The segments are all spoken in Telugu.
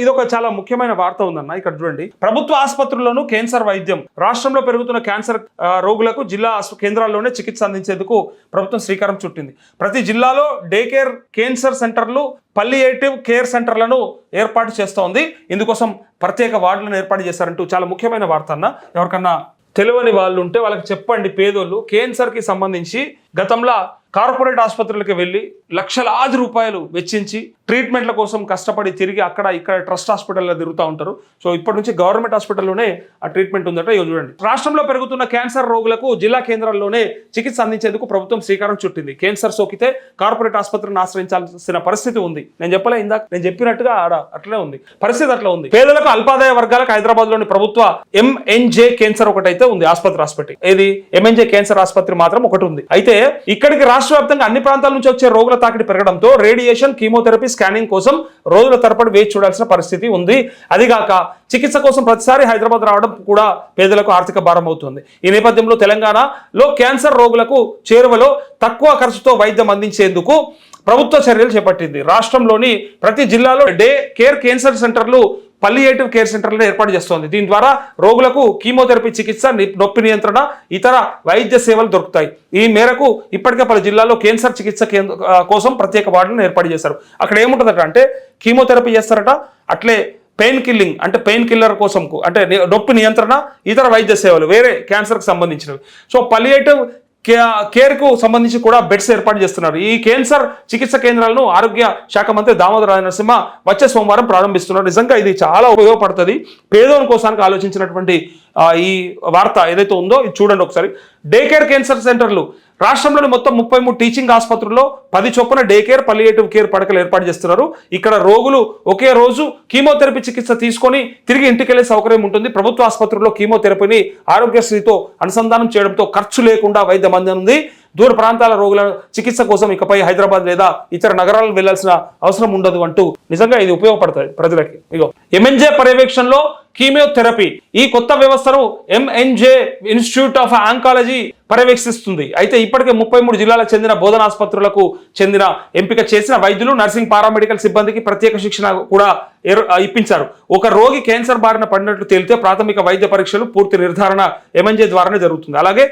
ఇది ఒక చాలా ముఖ్యమైన వార్త ఉందన్న ఇక్కడ చూడండి. ప్రభుత్వ ఆసుపత్రుల్లోనూ క్యాన్సర్ వైద్యం రాష్ట్రంలో పెరుగుతున్న క్యాన్సర్ రోగులకు జిల్లా కేంద్రాల్లోనే చికిత్స అందించేందుకు ప్రభుత్వం శ్రీకారం చుట్టింది. ప్రతి జిల్లాలో డే కేర్ క్యాన్సర్ సెంటర్లు పల్లియేటివ్ కేర్ సెంటర్లను ఏర్పాటు చేస్తోంది. ఇందుకోసం ప్రత్యేక వార్డులను ఏర్పాటు చేశారంటూ చాలా ముఖ్యమైన వార్త అన్న. ఎవరికన్నా తెలియని వాళ్ళు ఉంటే వాళ్ళకి చెప్పండి పేదోళ్ళు. క్యాన్సర్కి సంబంధించి గతంలో కార్పొరేట్ ఆసుపత్రులకు వెళ్ళి లక్షలాది రూపాయలు వెచ్చించి ట్రీట్మెంట్ల కోసం కష్టపడి తిరిగి అక్కడ ఇక్కడ ట్రస్ట్ హాస్పిటల్లో తిరుగుతూ ఉంటారు. సో ఇప్పటి నుంచి గవర్నమెంట్ హాస్పిటల్లోనే ఆ ట్రీట్మెంట్ ఉందట. ఇగో చూడండి. రాష్ట్రంలో పెరుగుతున్న క్యాన్సర్ రోగులకు జిల్లా కేంద్రాల్లోనే చికిత్స అందించేందుకు ప్రభుత్వం శ్రీకారం చుట్టింది. క్యాన్సర్ సోకితే కార్పొరేట్ ఆసుపత్రిని ఆశ్రయించాల్సిన పరిస్థితి ఉంది. నేను చెప్పలే ఇందాక నేను చెప్పినట్టుగా ఆడ అట్లనే ఉంది. పరిస్థితి అట్లా ఉంది. పేదలకు అల్పాదాయ వర్గాలకు హైదరాబాద్లోని ప్రభుత్వ ఎంఎన్జే క్యాన్సర్ ఒకటైతే ఉంది ఆసుపత్రి ఆసుపత్రి ఏది? ఎంఎన్జే క్యాన్సర్ ఆసుపత్రి మాత్రం ఒకటి ఉంది. అయితే ఇక్కడికి రాష్ట్ర వ్యాప్తంగా అన్ని ప్రాంతాల నుంచి వచ్చే రోగుల తాకిడి పెరగడంతో రేడియేషన్ కీమోథెరపీ స్కానింగ్ కోసం రోజుల తరపడి వేచి చూడాల్సిన పరిస్థితి ఉంది. అదిగాక చికిత్స కోసం ప్రతిసారి హైదరాబాద్ రావడం కూడా పేదలకు ఆర్థిక భారం అవుతుంది. ఈ నేపథ్యంలో తెలంగాణలో క్యాన్సర్ రోగులకు చేరువలో తక్కువ ఖర్చుతో వైద్యం అందించేందుకు ప్రభుత్వ చర్యలు చేపట్టింది. రాష్ట్రంలోని ప్రతి జిల్లాలో డే కేర్ క్యాన్సర్ సెంటర్లు పల్లియేటివ్ కేర్ సెంటర్లను ఏర్పాటు చేస్తోంది. దీని ద్వారా రోగులకు కీమోథెరపీ చికిత్స నొప్పి నియంత్రణ ఇతర వైద్య సేవలు దొరుకుతాయి. ఈ మేరకు ఇప్పటికే పలు జిల్లాల్లో క్యాన్సర్ చికిత్స కేంద్ర కోసం ప్రత్యేక వార్డులను ఏర్పాటు చేశారు. అక్కడ ఏముంటుందట అంటే కీమోథెరపీ చేస్తారట అట్లే పెయిన్ కిల్లింగ్ అంటే పెయిన్ కిల్లర్ కోసం అంటే నొప్పి నియంత్రణ ఇతర వైద్య సేవలు వేరే క్యాన్సర్కి సంబంధించినవి. సో పలియేటివ్ కేర్కు సంబంధించి కూడా బెడ్స్ ఏర్పాటు చేస్తున్నారు. ఈ కేన్సర్ చికిత్స కేంద్రాలను ఆరోగ్య శాఖ మంత్రి దామోదర నరసింహ వచ్చే సోమవారం ప్రారంభిస్తున్నారు. నిజంగా ఇది చాలా ఉపయోగపడుతుంది. పేదోని కోసానికి ఆలోచించినటువంటి ఈ వార్త ఏదైతే ఉందో ఇది చూడండి ఒకసారి. డే కేర్ క్యాన్సర్ సెంటర్లు రాష్ట్రంలోని మొత్తం ముప్పై మూడు టీచింగ్ ఆసుపత్రుల్లో పది చొప్పున డే కేర్ పలియేటివ్ కేర్ పడకలు ఏర్పాటు చేస్తున్నారు. ఇక్కడ రోగులు ఒకే రోజు కీమోథెరపీ చికిత్స తీసుకొని తిరిగి ఇంటికి వెళ్ళే సౌకర్యం ఉంటుంది. ప్రభుత్వ ఆసుపత్రుల్లో కీమోథెరపీని ఆరోగ్యశ్రీతో అనుసంధానం చేయడంతో ఖర్చు లేకుండా వైద్యం అందనుంది దూర ప్రాంతాల రోగుల చికిత్స కోసం ఇకపై హైదరాబాద్ లేదా ఇతర నగరాలకు వెళ్ళాల్సిన అవసరం ఉండదు అంటూ నిజంగా ఇది ఉపయోగపడుతుంది ప్రజలకి. ఇగో ఎంఎన్జే పర్యవేక్షణలో కీమియోథెరపీ ఈ కొత్త వ్యవస్థను ఎంఎన్జే ఇన్స్టిట్యూట్ ఆఫ్ ఆంకాలజీ పర్యవేక్షిస్తుంది. అయితే ఇప్పటికే ముప్పై మూడు జిల్లాలకు చెందిన బోధన ఆసుపత్రులకు చెందిన ఎంపిక చేసిన వైద్యులు నర్సింగ్ పారామెడికల్ సిబ్బందికి ప్రత్యేక శిక్షణ కూడా ఇప్పించారు. ఒక రోగి క్యాన్సర్ బారిన పడినట్లు తేలితే ప్రాథమిక వైద్య పరీక్షలు పూర్తి నిర్ధారణ ఎంఎన్జే ద్వారానే జరుగుతుంది. అలాగే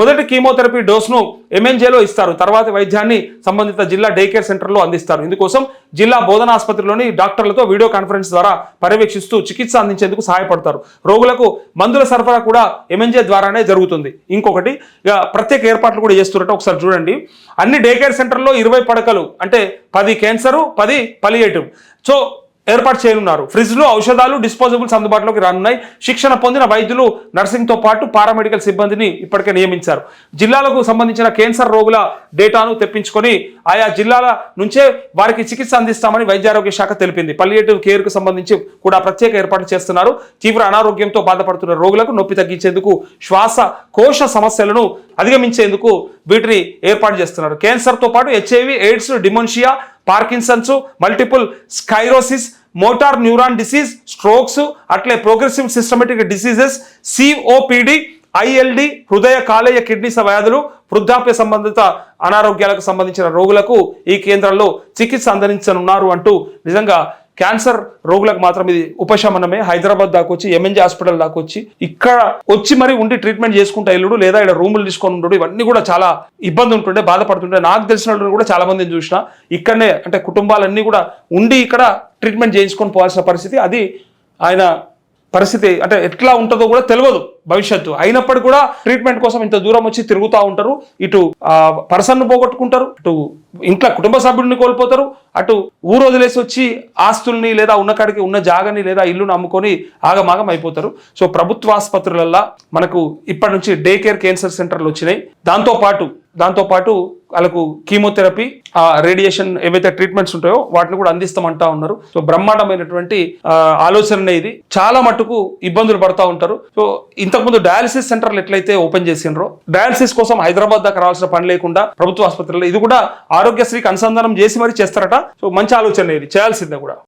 మొదటి కీమోథెరపీ డోస్ను ఎంఎన్జేలో ఇస్తారు. తర్వాత వైద్యాన్ని సంబంధిత జిల్లా డే కేర్ సెంటర్లో అందిస్తారు. ఇందుకోసం జిల్లా బోధన ఆసుపత్రిలోని డాక్టర్లతో వీడియో కాన్ఫరెన్స్ ద్వారా పర్యవేక్షిస్తూ చికిత్స అందించేందుకు సహాయపడతారు. రోగులకు మందుల సరఫరా కూడా ఎంఎన్జే ద్వారానే జరుగుతుంది. ఇంకొకటి ఇక ప్రత్యేక ఏర్పాట్లు కూడా చేస్తున్నట్టు ఒకసారి చూడండి. అన్ని డే కేర్ సెంటర్లో ఇరవై పడకలు అంటే పది క్యాన్సరు పది పలియేటివ్ సో ఏర్పాటు చేయనున్నారు. ఫ్రిడ్జ్లు ఔషధాలు డిస్పోజబుల్స్ అందుబాటులోకి రానున్నాయి. శిక్షణ పొందిన వైద్యులు నర్సింగ్తో పాటు పారామెడికల్ సిబ్బందిని ఇప్పటికే నియమించారు. జిల్లాలకు సంబంధించిన క్యాన్సర్ రోగుల డేటాను తెప్పించుకొని ఆయా జిల్లాల నుంచే వారికి చికిత్స అందిస్తామని వైద్యారోగ్య శాఖ తెలిపింది. పల్లియేటివ్ కేర్కు సంబంధించి కూడా ప్రత్యేక ఏర్పాట్లు చేస్తున్నారు. తీవ్ర అనారోగ్యంతో బాధపడుతున్న రోగులకు నొప్పి తగ్గించేందుకు శ్వాస కోశ సమస్యలను అధిగమించేందుకు వీటిని ఏర్పాటు చేస్తున్నారు. క్యాన్సర్తో పాటు HIV AIDS dementia Parkinson's multiple sclerosis motor neuron disease strokes అట్లే progressive systematic diseases COPD ILD హృదయ కాలేయ కిడ్నీ వ్యాధులు వృద్ధాప్య సంబంధిత అనారోగ్యాలకు సంబంధించిన రోగులకు ఈ కేంద్రంలో చికిత్స అందించనున్నారు అంటూ నిజంగా క్యాన్సర్ రోగులకు మాత్రం ఇది ఉపశమనమే. హైదరాబాద్ దాకా వచ్చి ఎంఎన్జీ హాస్పిటల్ దాకా వచ్చి ఇక్కడ వచ్చి మరి ఉండి ట్రీట్మెంట్ చేసుకుంటా వెళ్ళడు లేదా ఇక్కడ రూములు తీసుకొని ఉండడు ఇవన్నీ కూడా చాలా ఇబ్బంది ఉంటుండే బాధపడుతుండే. నాకు తెలిసిన వాళ్ళు కూడా చాలా మందిని చూసిన ఇక్కడనే అంటే కుటుంబాలన్నీ కూడా ఉండి ఇక్కడ ట్రీట్మెంట్ చేయించుకొని పోవాల్సిన పరిస్థితి. అది ఆయన పరిస్థితి అంటే ఎట్లా ఉంటుందో కూడా తెలియదు భవిష్యత్తు. అయినప్పటికీ కూడా ట్రీట్మెంట్ కోసం ఇంత దూరం వచ్చి తిరుగుతూ ఉంటారు. ఇటు పర్సన్ను పోగొట్టుకుంటారు. ఇటు ఇంట్లో కుటుంబ సభ్యుడిని కోల్పోతారు. అటు ఊరు వదిలేసి వచ్చి ఆస్తుల్ని లేదా ఉన్న కాడికి ఉన్న జాగని లేదా ఇల్లును అమ్ముకొని ఆగమాగం అయిపోతారు. సో ప్రభుత్వ ఆసుపత్రులల్లో మనకు ఇప్పటి నుంచి డే కేర్ క్యాన్సర్ సెంటర్లు వచ్చినాయి. దాంతోపాటు దాంతోపాటు వాళ్ళకు కీమోథెరపీ ఆ రేడియేషన్ ఏవైతే ట్రీట్మెంట్స్ ఉంటాయో వాటిని కూడా అందిస్తామంటా ఉన్నారు. సో బ్రహ్మాండమైనటువంటి ఆలోచన ఇది. చాలా మటుకు ఇబ్బందులు పడతా ఉంటారు. సో ఇంతకుముందు డయాలసిస్ సెంటర్లు ఎట్లయితే ఓపెన్ చేసిండ్రో డయాలసిస్ కోసం హైదరాబాద్ దాకా రావాల్సిన పని లేకుండా ప్రభుత్వ ఆసుపత్రుల్లో ఇది కూడా ఆరోగ్యశ్రీకి అనుసంధానం చేసి మరి చేస్తారట. సో మంచి ఆలోచన ఇది. చేయాల్సిందే కూడా.